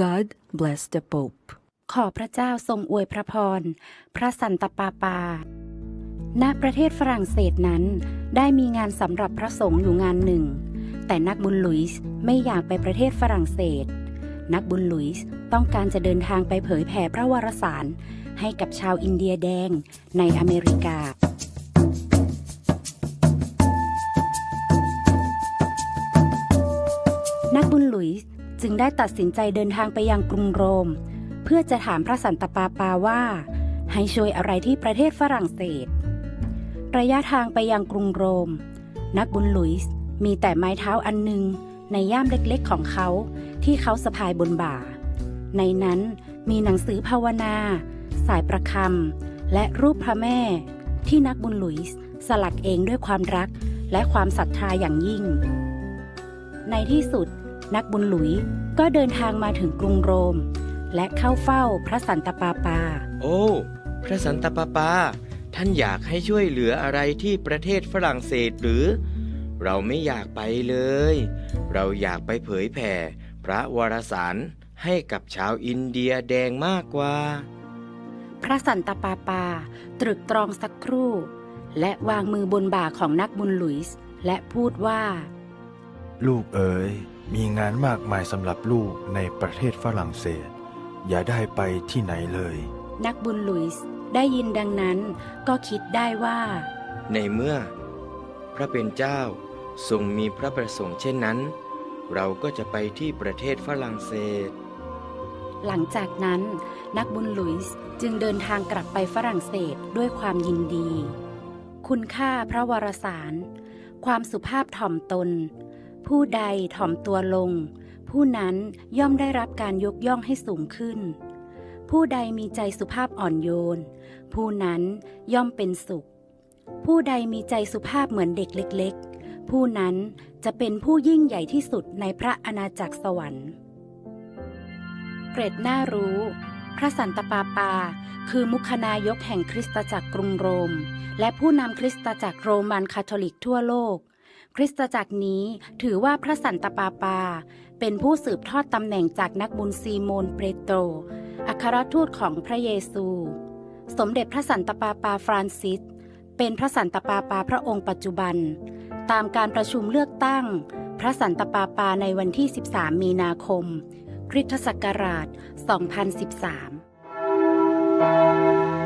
God bless the Pope. ขอพระเจ้าทรงอวยพระพร พระสันตปาปา ณ ประเทศฝรั่งเศสนั้น ได้มีงานสำหรับพระสงฆ์อยู่งานหนึ่ง แต่นักบุญหลุยส์ไม่อยากไปประเทศฝรั่งเศส นักบุญหลุยส์ต้องการจะเดินทางไปเผยแผ่พระวรสาร ให้กับชาวอินเดียแดงในอเมริกานักบุญหลุยส์ จึงได้ตัดสินใจเดินทางไปยังกรุงโรม เพื่อจะถามพระสันตะปาปาว่า ให้ช่วยอะไรที่ประเทศฝรั่งเศส ระยะทางไปยังกรุงโรม นักบุญหลุยส์มีแต่ไม้เท้าอันหนึ่งในย่ามเล็กๆของเขาที่เขาสะพายบนบ่า ในนั้นมีหนังสือภาวนา สายประคำและรูปพระแม่ ที่นักบุญหลุยส์สลักเองด้วยความรักและความศรัทธาอย่างยิ่ง ในที่สุด นักบุญหลุย ก็เดินทางมาถึงกรุงโรม และเข้าเฝ้าพระสันตะปาปา โอ้ พระสันตะปาปา ท่านอยากให้ช่วยเหลืออะไรที่ประเทศฝรั่งเศสหรือ เราไม่อยากไปเลย เราอยากไปเผยแผ่ พระวรสารให้กับชาวอินเดียแดงมากกว่า พระสันตะปาปา ตรึกตรองสักครู่ และวางมือบนบ่าของนักบุญหลุยส์และพูดว่า ลูกเอ๋ยมีงานมากมายสำหรับลูกในประเทศฝรั่งเศส อย่าได้ไปที่ไหนเลย นักบุญหลุยส์ได้ยินดังนั้นก็คิดได้ว่า ในเมื่อ พระเป็นเจ้าทรงมีพระประสงค์เช่นนั้น เราก็จะไปที่ประเทศฝรั่งเศส หลังจากนั้น นักบุญหลุยส์จึงเดินทางกลับไปฝรั่งเศสด้วยความยินดี คุณค่าพระวรสาร ความสุภาพถ่อมตน ผู้ใดถ่อมตัวลง ผู้นั้นย่อมได้รับการยกย่องให้สูงขึ้น ผู้ใดมีใจสุภาพอ่อนโยน ผู้นั้นย่อมเป็นสุข ผู้ใดมีใจสุภาพเหมือนเด็กเล็ก ๆ ผู้นั้นจะเป็นผู้ยิ่งใหญ่ที่สุดในพระอาณาจักรสวรรค์เกร็ดน่ารู้ พระสันตปาปา คือมุขนายกแห่งคริสตจักรกรุงโรม และผู้นำคริสตจักรโรมันคาทอลิกทั่วโลก คริสตจักรนี้ถือว่าพระสันตปาปา เป็นผู้สืบทอดตำแหน่งจากนักบุญซีโมนเปโตร อัครทูตของพระเยซู สมเด็จพระสันตปาปาฟรานซิส เป็นพระสันตปาปาพระองค์ปัจจุบัน ตามการประชุมเลือกตั้ง พระสันตปาปาในวันที่ 13 มีนาคม คริสตศักราช 2013